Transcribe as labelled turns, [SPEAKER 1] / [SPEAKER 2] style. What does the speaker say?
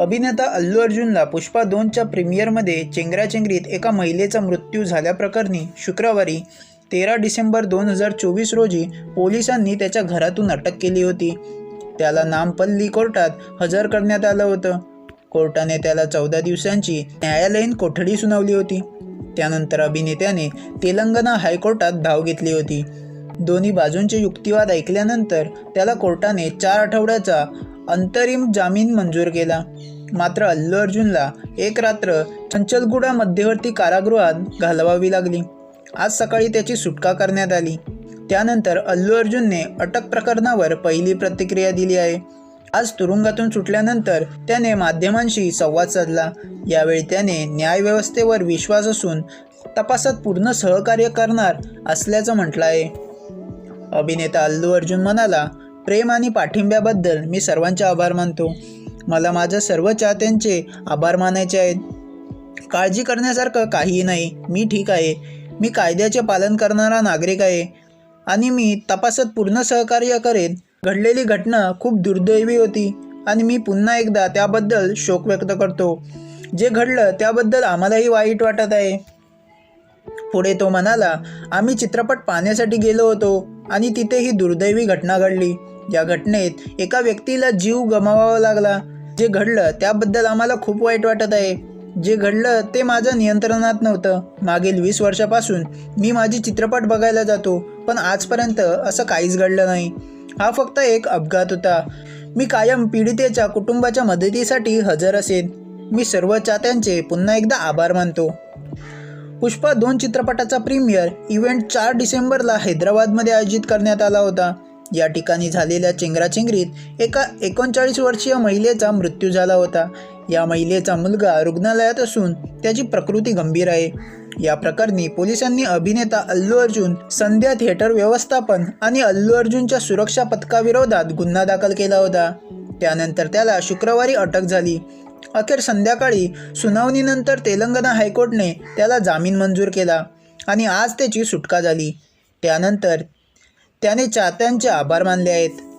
[SPEAKER 1] अभिनेता अल्लू अर्जुनला पुष्पा दोनच्या प्रीमियरमध्ये चेंगराचेंगरीत एका महिलेचा मृत्यू झाल्याप्रकरणी शुक्रवारी तेरा डिसेंबर दोन हजार चोवीस रोजी पोलिसांनी त्याच्या घरातून अटक केली होती. त्याला नामपल्ली कोर्टात हजर करण्यात आलं होतं. कोर्टाने त्याला चौदा दिवसांची न्यायालयीन कोठडी सुनावली होती. त्यानंतर अभिनेत्याने तेलंगणा हायकोर्टात धाव घेतली होती. दोन्ही बाजूंचे युक्तिवाद ऐकल्यानंतर त्याला कोर्टाने चार आठवड्याचा अंतरिम जामीन मंजूर केला. मात्र अल्लू अर्जुनला एक रात्र चंचलगुडा मध्यवर्ती कारागृहात घालवावी लागली. आज सकाळी त्याची सुटका करण्यात आली. त्यानंतर अल्लू अर्जुनने अटक प्रकरणावर पहिली प्रतिक्रिया दिली आहे. आज तुरुंगातून सुटल्यानंतर त्याने माध्यमांशी संवाद साधला. यावेळी त्याने न्यायव्यवस्थेवर विश्वास असून तपासात पूर्ण सहकार्य करणार असल्याचं म्हटलं आहे. अभिनेता अल्लू अर्जुन म्हणाला प्रेम आणि पाठिंब्याबद्दल मी सर्वांचे आभार मानतो. मला माझ्या सर्व चाहत्यांचे आभार मानायचे आहेत. काळजी करण्यासारखं काहीही नाही. मी ठीक आहे. मी कायद्याचे पालन करणारा नागरिक आहे. आणि मी तपासात पूर्ण सहकार्य करेन. घडलेली घटना खूप दुर्दैवी होती. आणि मी पुन्हा एकदा त्याबद्दल शोक व्यक्त करतो. जे घडलं त्याबद्दल आम्हालाही वाईट वाटत आहे. पुढे तो म्हणाला आम्ही चित्रपट पाहण्यासाठी गेलो होतो आणि तिथे ही दुर्दैवी घटना घडली. या घटनेत एका व्यक्तीला जीव गमावावा लागला. जे घडलं त्याबद्दल आम्हाला खूप वाईट वाटत आहे. जे घडलं ते माझं नियंत्रणात नव्हतं. मागील वीस वर्षापासून मी माझी चित्रपट बघायला जातो पण आजपर्यंत असं काहीच घडलं नाही. हा फक्त एक अपघात होता. मी कायम पीडितेच्या कुटुंबाच्या मदतीसाठी हजर असेन. मी सर्व चाहत्यांचे पुन्हा एकदा आभार मानतो. पुष्पा दोन चित्रपटाचा प्रीमियर इव्हेंट चार डिसेंबरला हैदराबादमध्ये आयोजित करण्यात आला होता. या ठिकाणी झालेल्या चेंगराचेंगरीत एका एकोणचाळीस वर्षीय महिलेचा मृत्यू झाला होता. या महिलेचा मुलगा रुग्णालयात असून त्याची प्रकृती गंभीर आहे. या प्रकरणी पोलिसांनी अभिनेता अल्लू अर्जुन संध्या थिएटर व्यवस्थापन आणि अल्लू अर्जुनच्या सुरक्षा पथकाविरोधात गुन्हा दाखल केला होता. त्यानंतर त्याला शुक्रवारी अटक झाली. अखेर संध्याकाळी सुनावणीनंतर तेलंगणा हायकोर्टने त्याला जामीन मंजूर केला आणि आज त्याची सुटका झाली. त्यानंतर त्याने चाहत्यांचे आभार मानले आहेत.